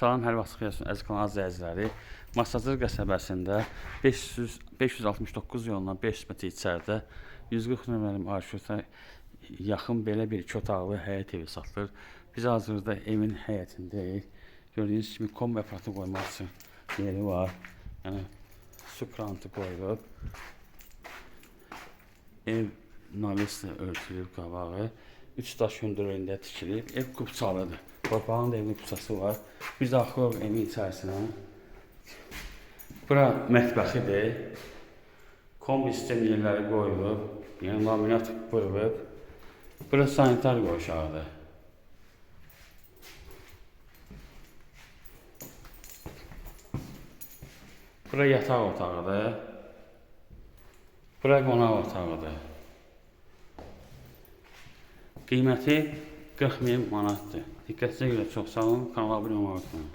Salam, hər vaxt xeyir olsun əziz kanal izləyiciləri. Masazır qəsəbəsində 500 569 yolundan 500 metr içəridə 140 nömrəli marşruta yaxın belə bir iki otaqlı həyət evi satılır. Biz hazırda evin həyətindəyik. Gördüyünüz kimi kombi aparatı qoymaq üçün yeri var. Yəni su krantı qoyulub. Ev naveslə örtülüb qabağı. Üç daş hündürlüyündə tikilib. Ev qupçalıdır. Torpağın da evin qupçası var. Biz daxilıq evin içərisinə. Bura mətbəxidir. Kombi sistem yerləri qoyulub. Yəni laminat vurulub. Bura sanitar qovşağıdır. Bura yataq otağıdır. Bura qonaq otağıdır. Qiyməti 40 min manatdır. Diqqətinizə görə çox sağ olun. Kanala abunə olmayı unutmayın.